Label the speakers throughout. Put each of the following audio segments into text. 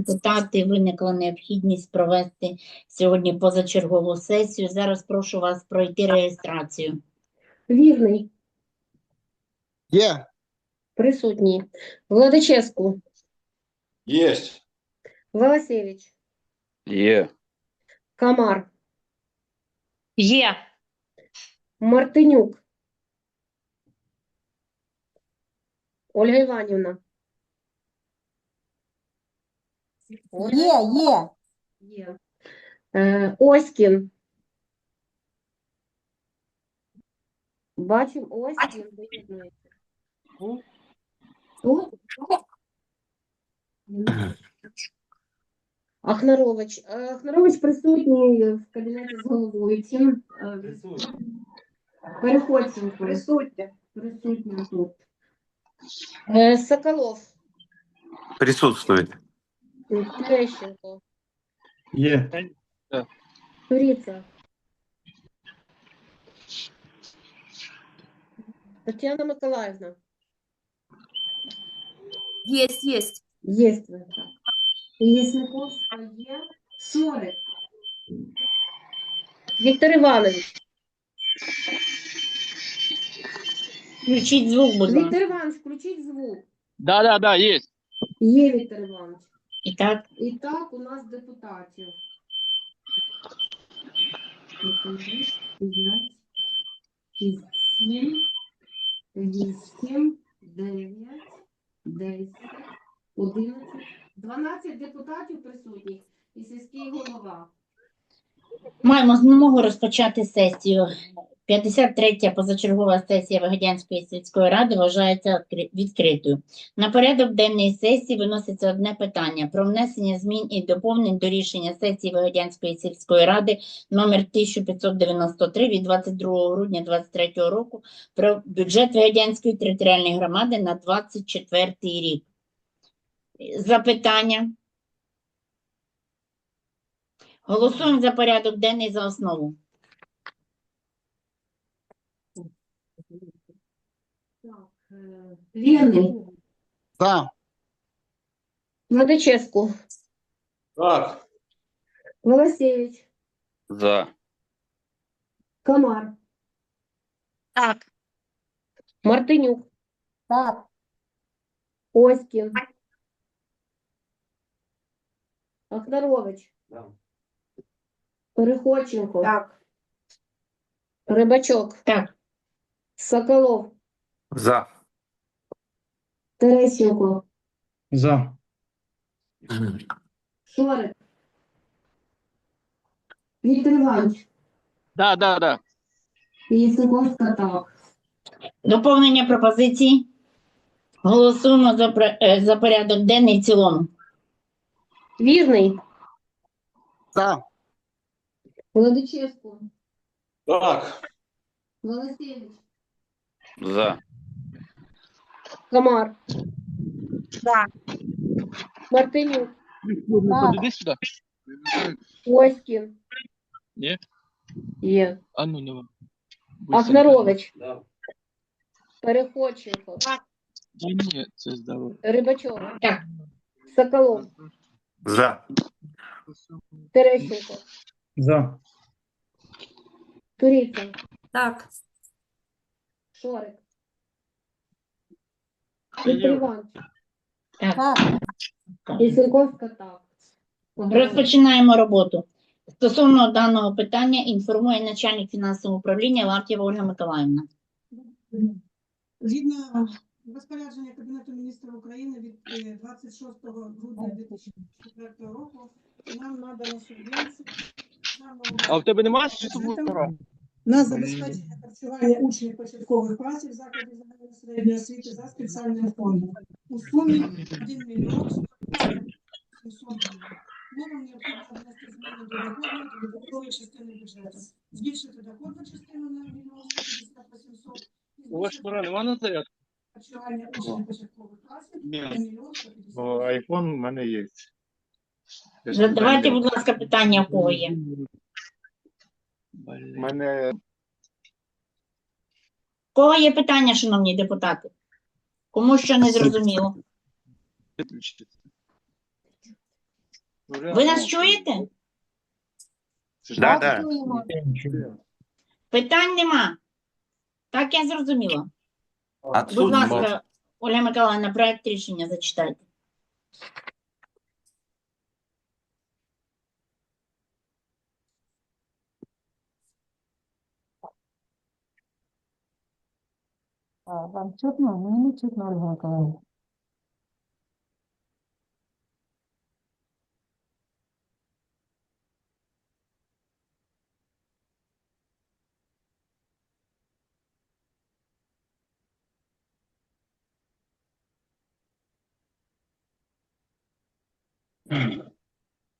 Speaker 1: депутати, виникла необхідність провести сьогодні позачергову сесію. Зараз прошу вас пройти реєстрацію.
Speaker 2: Вірний,
Speaker 3: Є.
Speaker 2: присутній. Владичевську,
Speaker 4: Есть.
Speaker 2: Волосевич,
Speaker 5: Є.
Speaker 2: Камар,
Speaker 1: Є.
Speaker 2: Мартинюк, Ольга Іванівна.
Speaker 6: Є, є.
Speaker 2: Є. Е, Оськін. Бачимо Оськін. доєднується. Хто? Ахнарович. Е, Ахнарович присутній в кабінеті з головуючим. Е, Переходьте. Присутня. Присутня тут. Е, Соколов.
Speaker 5: Присутствует.
Speaker 2: Терещенко.
Speaker 3: Є.
Speaker 2: Туриця. Тетяна Миколаївна.
Speaker 6: Есть, есть.
Speaker 2: Есть ви. Єсниковська є. Шорик. Віктор Іванович.
Speaker 1: Включіть звук, будь ласка.
Speaker 2: Віктор Іванович, включіть звук.
Speaker 5: Да, да, да, есть.
Speaker 2: Є Віктор Іванович.
Speaker 1: І так,
Speaker 2: І так у нас депутатів. П'ять, шість, сім, вісім, дев'ять, десять, одинадцять, дванадцять депутатів присутніх і сільський голова.
Speaker 1: маємо змогу розпочати сесію. 53-я позачергова сесія Вигодянської сільської ради вважається відкритою. На порядок денний сесії виноситься одне питання про внесення змін і доповнень до рішення сесії Вигодянської сільської ради номер 1593 від 22 грудня 2023 року про бюджет Вигодянської територіальної громади на 24 рік. Запитання? Голосуємо за порядок денний за основу.
Speaker 2: Так, е, Вірний.
Speaker 3: За.
Speaker 2: Владичевську.
Speaker 4: Так.
Speaker 2: Волосевич.
Speaker 5: За.
Speaker 2: Камар.
Speaker 1: Так.
Speaker 2: Мартинюк.
Speaker 6: Так,
Speaker 2: Оськін. Ахнарович. Переходченко.
Speaker 6: так.
Speaker 2: Рибачок.
Speaker 1: Так.
Speaker 2: Соколов.
Speaker 5: За.
Speaker 2: Терещенко.
Speaker 3: За.
Speaker 2: Шорик. Віктор Іванович.
Speaker 5: Да, да, да.
Speaker 2: Єсниковська так.
Speaker 1: Доповнення пропозицій. Голосуємо за, пр- е, за порядок денний в цілому.
Speaker 2: Вірний.
Speaker 3: За.
Speaker 2: Владичевську.
Speaker 4: Так.
Speaker 2: Волосевич.
Speaker 5: За.
Speaker 2: Камар.
Speaker 6: Да.
Speaker 2: Мартинюк.
Speaker 6: Так.
Speaker 5: Иди сюда.
Speaker 2: Оськін.
Speaker 5: Є?
Speaker 2: Є.
Speaker 5: А ну, давай.
Speaker 2: Ахнарович.
Speaker 4: Да.
Speaker 2: Переходченко.
Speaker 5: Ні, це здорово.
Speaker 2: Рибачок.
Speaker 1: Так.
Speaker 2: Соколов.
Speaker 5: За.
Speaker 2: Терещенко.
Speaker 3: За.
Speaker 2: Туриця.
Speaker 6: Так.
Speaker 2: Шорик. Віктор Іванович.
Speaker 6: Так.
Speaker 1: Розпочинаємо роботу. Стосовно даного питання інформує начальник фінансового управління Лартєва Ольга Миколаївна.
Speaker 7: Згідно розпорядження Кабінету міністрів України від е, 26 грудня 2004 року нам надано субвенцію на
Speaker 5: А в тебе немає
Speaker 7: на забезпечення харчування учнів початкових класів закладів загальної середньої освіти за спеціальним фондом у сумі 1 мільйон 700 гривень. Нам необхідно внести зміни до доходної та додаткової частини бюджету. Збільшити доходну частину на мільйон 150 800 і
Speaker 5: У вас пора нема на заряд?
Speaker 7: харчування учнів початкових класів
Speaker 5: Ні.
Speaker 7: на мільйон 150
Speaker 8: Бо айфон в мене є.
Speaker 1: Задавайте, будь ласка, питання, у кого є.
Speaker 8: У мене
Speaker 1: кого є питання, шановні депутати? Кому що не зрозуміло?
Speaker 5: Виключити.
Speaker 1: Ви нас чуєте?
Speaker 5: Да,
Speaker 6: Так, чуємо.
Speaker 1: Питань нема. Так я зрозуміла. Будь ласка, Оля Миколаївна, проект рішення зачитайте.
Speaker 6: Вам чутно? Мені не чутно, Ольга Миколаївна.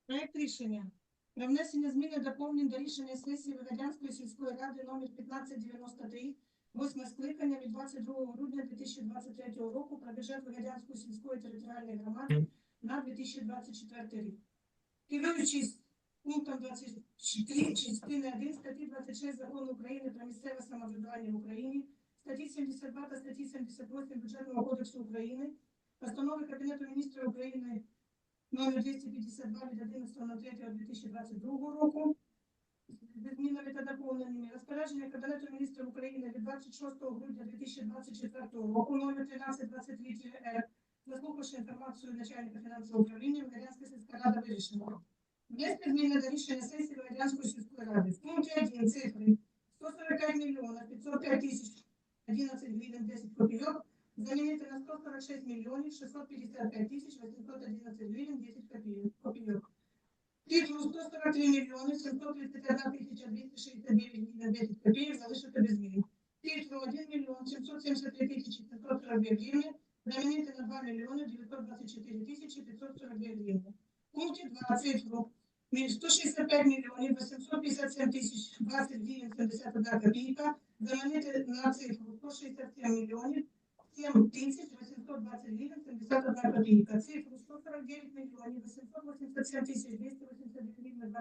Speaker 7: Проект рішення про внесення змін і доповнень до рішення сесії Вигадянської сільської ради номер 1593, восьме скликання від 22 грудня 2023 року про бюджет Вигадянської сільської територіальної громади на 2024 рік. Керуючись пунктом 23 частини 1 статті 26 Закону України про місцеве самоврядування в Україні, статті 72 та статті 78 Бюджетного кодексу України, постанови Кабінету міністрів України номер 252 від 11.03.2022 року зі змінами та доповненнями розпорядження Кабінету міністрів України від 26 грудня 2024 року номер 1323 р заслухавши інформацію начальника фінансового управління Вегерянська сільська рада вирішила. Внести зміни до рішення сесії Вегерянської сільської ради. В пункті 1 цифри 145 мільйонів 505 тисяч 11 гривень 10 копійок замінити на 146 мільйонів 655 тисяч 811 143 мільйони 731 тисяча 269 гривень 10 копійок залишити без змін. Цифру 1 мільйон 773 тисячі 542 гривні замінити на 2 мільйони 924 тисячі 542 гривні. В пункті 2 цифру між 165 мільйонів 857 тисяч 20 гривень 71 копійка замінити на цифру 167 мільйонів 7 тисяч 820 гривень 71 копійка. Цифру 149 мільйонів 887 тисяч 282 гривень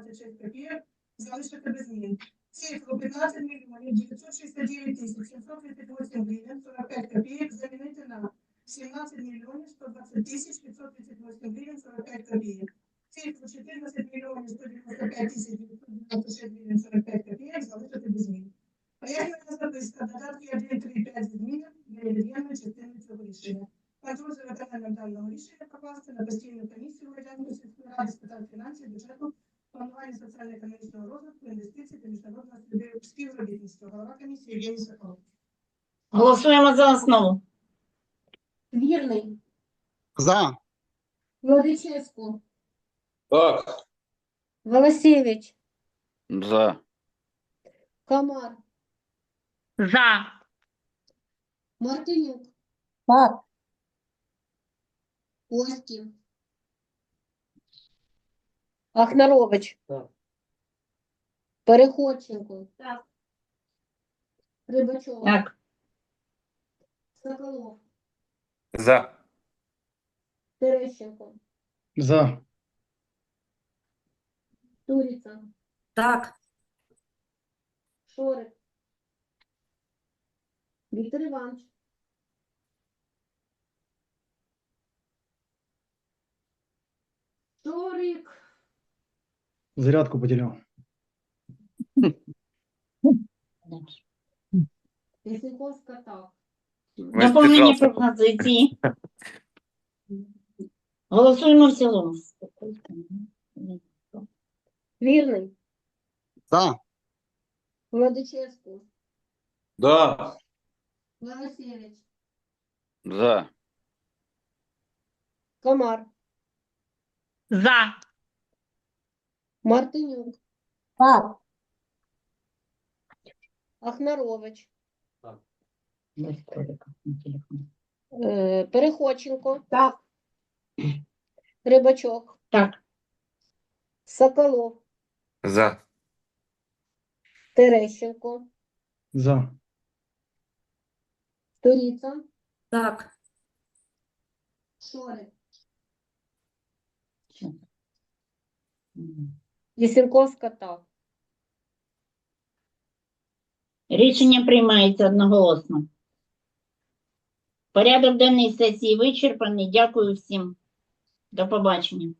Speaker 7: 26 копійок залишити без змін. Цифру 15 мільйонів 969 тисяч 738 гривень 45 копійок замінити на 17 мільйонів 120 тисяч 538 гривень 45 копійок. Цифру 14 мільйонів 195 тисяч 996 гривень 45 копійок залишити без змін. Пояснювальна записка, додатки 1, 3, 5 змін невід'ємної частини цього рішення. Контроль за виконанням даного рішення покласти на постійну інвестицій та міжнародного спів- співробітництва. Голова комісії Євгеній Соколов.
Speaker 1: Голосуємо за основу.
Speaker 2: Вірний.
Speaker 3: За.
Speaker 2: Владичевську.
Speaker 4: Так.
Speaker 6: Волосевич,
Speaker 5: За.
Speaker 2: Комар.
Speaker 1: За.
Speaker 2: Мартинюк.
Speaker 6: так,
Speaker 2: Костін.
Speaker 6: Ахнарович,
Speaker 3: Так.
Speaker 2: Переходченко.
Speaker 1: Так.
Speaker 2: Рибачов.
Speaker 1: Так.
Speaker 2: Соколов.
Speaker 5: За.
Speaker 2: Терещенко.
Speaker 3: За.
Speaker 2: Туриця.
Speaker 6: так,
Speaker 2: Шорик. Віктор Іванович. Шорик.
Speaker 3: Зарядку потерял.
Speaker 2: Ясенковська так.
Speaker 1: Доповнення пропозиції. Голосуємо в цілому.
Speaker 2: Вірний.
Speaker 3: За.
Speaker 2: Владичевську.
Speaker 4: Да.
Speaker 2: Волосевич.
Speaker 5: За.
Speaker 2: Комар.
Speaker 1: За.
Speaker 2: Мартинюк.
Speaker 6: так,
Speaker 2: Ахнарович.
Speaker 1: Телефон.
Speaker 2: Е, Переходченко.
Speaker 6: так,
Speaker 2: Рибачок.
Speaker 1: Так.
Speaker 2: Соколов.
Speaker 5: За.
Speaker 2: Терещенко.
Speaker 3: За.
Speaker 2: Туриця.
Speaker 6: так,
Speaker 2: Шорик.
Speaker 1: Мгм.
Speaker 2: Ясенковська так.
Speaker 1: Рішення приймається одноголосно. Порядок денний сесії вичерпаний. Дякую всім. До побачення.